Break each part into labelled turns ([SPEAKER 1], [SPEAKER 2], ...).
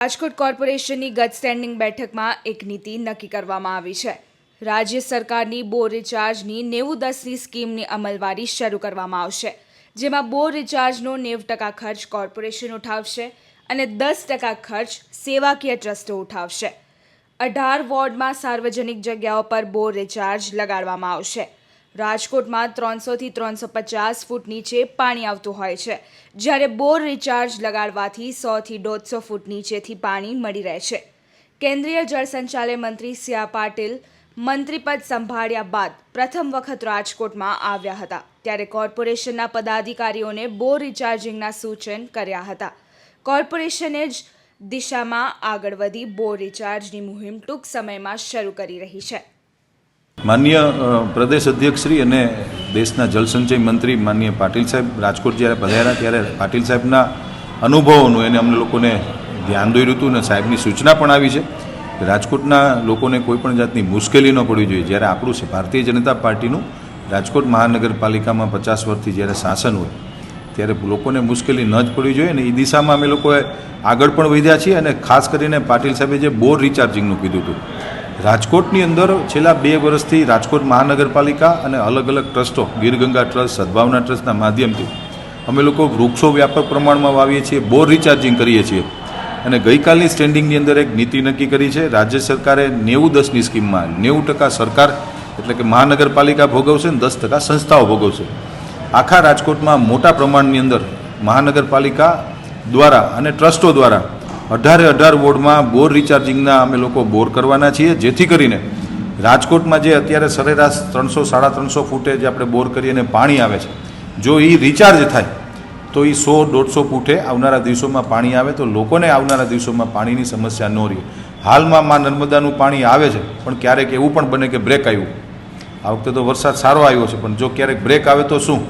[SPEAKER 1] રાજકોટ કોર્પોરેશનની ગત સ્ટેન્ડિંગ બેઠકમાં એક નીતિ નક્કી કરવામાં આવી છે. રાજ્ય સરકારની બોર રિચાર્જની નેવું દસની સ્કીમની અમલવારી શરૂ કરવામાં આવશે, જેમાં બોર રિચાર્જનો નેવું ટકા ખર્ચ કોર્પોરેશન ઉઠાવશે અને દસ ટકા ખર્ચ સેવાકીય ટ્રસ્ટો ઉઠાવશે. અઢાર વોર્ડમાં સાર્વજનિક જગ્યાઓ પર બોર રિચાર્જ લગાડવામાં આવશે. રાજકોટમાં ત્રણસોથી ત્રણસો પચાસ ફૂટ નીચે પાણી આવતું હોય છે. જ્યારે બોર રિચાર્જ લગાડવાથી સોથી દોઢસો ફૂટ નીચેથી પાણી મળી રહે છે. કેન્દ્રીય જળ સંચાલય મંત્રી સિયા પાટીલ મંત્રીપદ સંભાળ્યા બાદ પ્રથમ વખત રાજકોટમાં આવ્યા હતા. ત્યારે કોર્પોરેશનના પદાધિકારીઓને બોર રિચાર્જિંગના સૂચન કર્યા હતા. કોર્પોરેશને જ દિશામાં આગળ વધી બોર રિચાર્જની મુહિમ ટૂંક સમયમાં શરૂ કરી રહી છે.
[SPEAKER 2] માન્ય પ્રદેશ અધ્યક્ષશ્રી અને દેશના જળસંચય મંત્રી માન્ય પાટીલ સાહેબ રાજકોટ જ્યારે પધાર્યા ત્યારે પાટીલ સાહેબના અનુભવોનું એને અમને લોકોને ધ્યાન દોર્યું હતું અને સાહેબની સૂચના પણ આવી છે કે રાજકોટના લોકોને કોઈ પણ જાતની મુશ્કેલી ન પડવી જોઈએ. જ્યારે આપણું છે, ભારતીય જનતા પાર્ટીનું રાજકોટ મહાનગરપાલિકામાં પચાસ વર્ષથી જ્યારે શાસન હોય, ત્યારે લોકોને મુશ્કેલી ન જ પડવી જોઈએ અને એ દિશામાં અમે લોકોએ આગળ પણ વધ્યા છીએ અને ખાસ કરીને પાટીલ સાહેબે જે બોર રિચાર્જિંગનું કીધું હતું રાજકોટની અંદર છેલ્લા બે વર્ષથી રાજકોટ મહાનગરપાલિકા અને અલગ અલગ ટ્રસ્ટો, ગીરગંગા ટ્રસ્ટ, સદભાવના ટ્રસ્ટના માધ્યમથી અમે લોકો વૃક્ષો વ્યાપક પ્રમાણમાં વાવીએ છીએ, બોર રિચાર્જિંગ કરીએ છીએ. અને ગઈકાલની સ્ટેન્ડિંગની અંદર એક નીતિ નક્કી કરી છે, રાજ્ય સરકારે નેવું દસની સ્કીમમાં નેવું ટકા સરકાર એટલે કે મહાનગરપાલિકા ભોગવશે અને દસ ટકા સંસ્થાઓ ભોગવશે. આખા રાજકોટમાં મોટા પ્રમાણની અંદર મહાનગરપાલિકા દ્વારા અને ટ્રસ્ટો દ્વારા અઢારે અઢાર વોર્ડમાં બોર રિચાર્જિંગના અમે લોકો બોર કરવાના છીએ, જેથી કરીને રાજકોટમાં જે અત્યારે સરેરાશ ત્રણસો, સાડા ત્રણસો ફૂટે જે આપણે બોર કરીએ અને પાણી આવે છે, જો એ રિચાર્જ થાય, તો એ સો, દોઢસો ફૂટે આવનારા દિવસોમાં પાણી આવે, તો લોકોને આવનારા દિવસોમાં પાણીની સમસ્યા ન રહે. હાલમાં માં નર્મદાનું પાણી આવે છે, પણ ક્યારેક એવું પણ બને કે બ્રેક આવ્યું. આ વખતે તો વરસાદ સારો આવ્યો છે, પણ જો ક્યારેક બ્રેક આવે તો શું?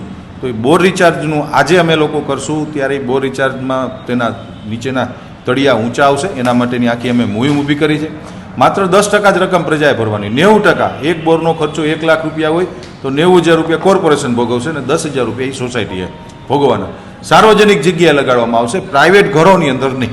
[SPEAKER 2] તો એ બોર રિચાર્જનું આજે અમે લોકો કરશું, ત્યારે બોર રિચાર્જમાં તેના નીચેના તળિયા ઊંચા આવશે, એના માટેની આખી અમે મુહિમ ઊભી કરી છે. માત્ર દસ ટકા જ રકમ પ્રજાએ ભરવાની, નેવું ટકા. એક બોરનો ખર્ચો એક લાખ રૂપિયા હોય તો નેવું હજાર રૂપિયા કોર્પોરેશન ભોગવશે અને દસ હજાર રૂપિયા એ સોસાયટીએ ભોગવવાના. સાર્વજનિક જગ્યાએ લગાડવામાં આવશે, પ્રાઇવેટ ઘરોની અંદર નહીં.